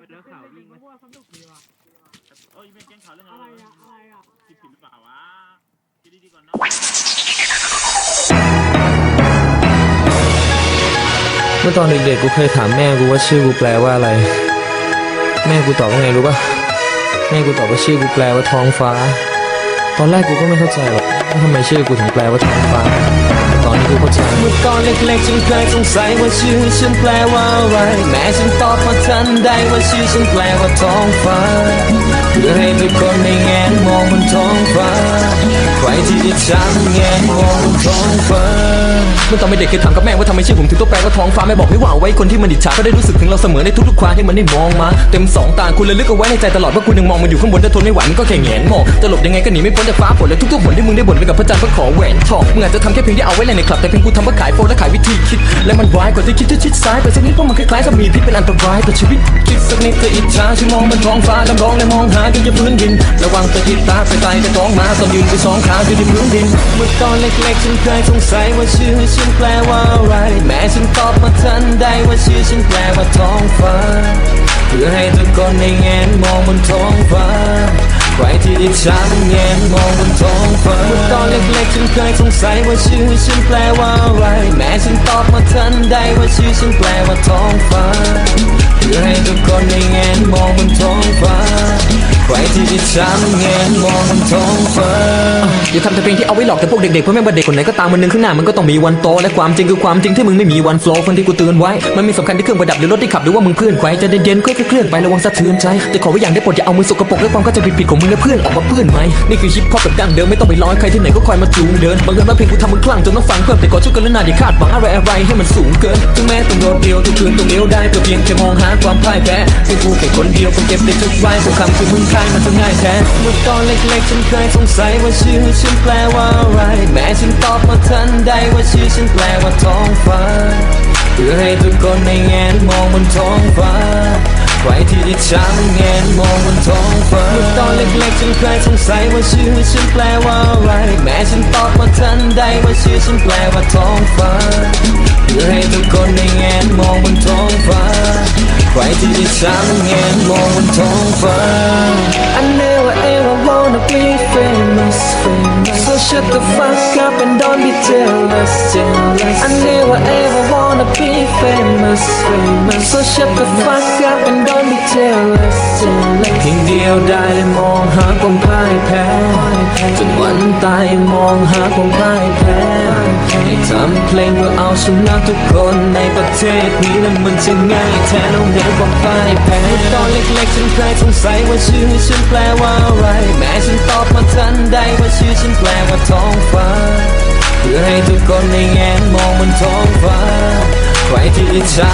ไปเดินเขาวิ่งมาว่าสนุกดีว่ะเอ้ยเป็นแก๊งข่าวเรื่องอะอะไรไรอะอะไรอะผิดผิดหรือเปล่าวะคิดดีๆก่อนเนาะเมื่อตอนเด็กๆกูเคยถามแม่กูว่าชื่อกูแปลว่าอะไร แม่กูตอบว่าไงรู้ป่ะแม่กูตอบว่าชื่อกูแปลว่าท้องฟ้า ตอนแรกกูก็ไม่เข้าใจหรอกว่าทำไมชื่อกูถึงแปลว่าท้องฟ้า รู้เข้าใจเมื่อตอนเล็กๆฉันเคยสงสัยว่าชื่อฉันแปลว่าอะไร แม้ฉันตอบมาทันใดว่าชื่อฉันแปลว่าท้องฟ้าเพื่อให้ทุกคนได้แงนมองบนท้องฟ้า ใครที่จะจำแงนมองบนท้องฟ้า มื่อตอนเป็นเด็กเคยถามกับแม่ว่าทำไมชื่อผมถึงต้องแปลว่าท้องฟ้าแม่บอกไม่ว่าเอาไว้คนที่มันอิจฉาก็ได้รู้สึกถึงเราเสมอในทุกๆครั้งที่มันได้มองมา เต็มสองตาคุณเลยลึกเอาไว้ในใจตลอดว่าคุณยังมองมันอยู่ข้างบนถ้าทนไม่ไหวมันก็แค่แงนมองจะหลบยังไงก็หนีไม่พ้นจากฟ้าฝนและทุกๆผลที่มึงได้บ่นไปกับพระจันทร์เพื่อขอแหวนทองมึงอาจจะทำแค่เพียงที่เอาไว้เล่นในคลับแต่เพียงกูทำเพื่อขายโฟและขายวิธีคิด และมันร้ายกว่าที่คิดจะชิดซ้ายไปสักนิดเพราะมันคล้ายๆกับมีพิษเป็นอันตรายต่อชีวิตคิดสักนิดก็อิจฉาที่มองบนท้องฟ้าดำร้องและมองหากันจะพื้นดิน ระวังตะกิดตาไปไกลจะท้องมาต้องยืนไปสองขาอยู่ที่พื้นดินเมื่อตอนเล็กๆฉันเคยสงสัยว่าชื่อฉันแปลว่าอะไร แม่ฉันตอบมาทันใดว่าชื่อฉันแปลว่าท้องฟ้า เพื่อให้ทุกคนได้แงนมองบนท้องฟ้า ใครที่อิจฉามันแงนมองบนท้องฟ้าเมื่อตอนเล็กๆฉันเคยสงสัยว่าชื่อฉันแปลว่าอะไร แม่ฉันตอบมาทันใดว่าชื่อฉันแปลว่าท้องฟ้า เพื่อให้ทุกคนได้แงนมองบนท้องฟ้า ใครที่อิจฉามันแงนมองบนท้องฟ้า อย่าทำแต่เพลงที่เอาไว้หลอกแต่พวกเด็กๆเพราะแม่งว่าเด็กคนไหนก็ตามวันหนึงข้างหน้ามันก็ต้องมีวันโตและความจริงคือความจริงที่มึงไม่มีวันโฟล์คนที่กูเตือนไว้มันมีสำคัญที่เครื่องประดับหรือรถที่ขับหรือว่ามึงเพื่อนใครจะเย็นๆค่อยๆเคลื่อนไประวังสะเทือนใจแต่ขอไว้อย่างได้โปรดอย่าเอามือสกปรกและความเข้าใจผิดๆของมึงและเพื่อนออกมาเปื้อนไหมนี่คือฮิปฮอปแบบดั้งเดิมไม่ต้องไปร้อยใครที่ไหนก็คอยมาจูงเดินบางเรื่องบาเพลงกูทำมึงคลั่งจนต้องฟังเพิ่มแต่ขอช่วยกันและนาอย่าคาดหวังอะไรอะไรให้มันสูงเกินถึงแม้ต้องโดดเดียวทุกคืนต้องเลี้ยวได้เพื่อเพียงแค่มองหาความพ่ายแพ้เพียงกูแค่คนเดียวคงเก็บได้ทุกไว้ทุกคำคือมึงคายมันจะง่ายแท้เมื่อตอนเล็กๆฉันเคยสงสัยว่าชื่อฉันแปลว่าอะไร แม่ฉันตอบมาทันใดว่าชื่อฉันแปลว่าท้องฟ้า เพื่อให้ทุกคนได้แงนมองบนท้องฟ้า ใครที่อิจฉามันแงนมองบนท้องฟ้าเมื่อตอนเล็กๆฉันเคยสงสัยว่าชื่อฉันแปลว่าอะไร แม่ฉันตอบมาทันใดว่าชื่อฉันแปลว่าท้องฟ้า เพื่อให้ทุกคนได้แงนมองบนท้องฟ้า ใครที่อิจฉา fuck up and don't be jealous, jealous. I never ever wanna be famous, famous. So shut the fuck up and don't be jealous, jealous. เพียงเดียวได้มองหาความพ่ายแพ้ จนวันตายมองหาความพ่ายแพ้ให้ทำเพลงเพื่อเอาชนะทุกคนในประเทศนี้นั้นมันจะง่ายแท้เราเหนือความพ่ายแพ้ตอนเล็กๆฉันเคยสงสัยว่าชื่อฉันแปลว่าอะไร แม่ฉันตอบมาทันใดว่าชื่อฉันแปลว่าท้องฟ้า เพื่อให้ทุกคนได้แงนมองบนท้องฟ้าใครที่อิจฉา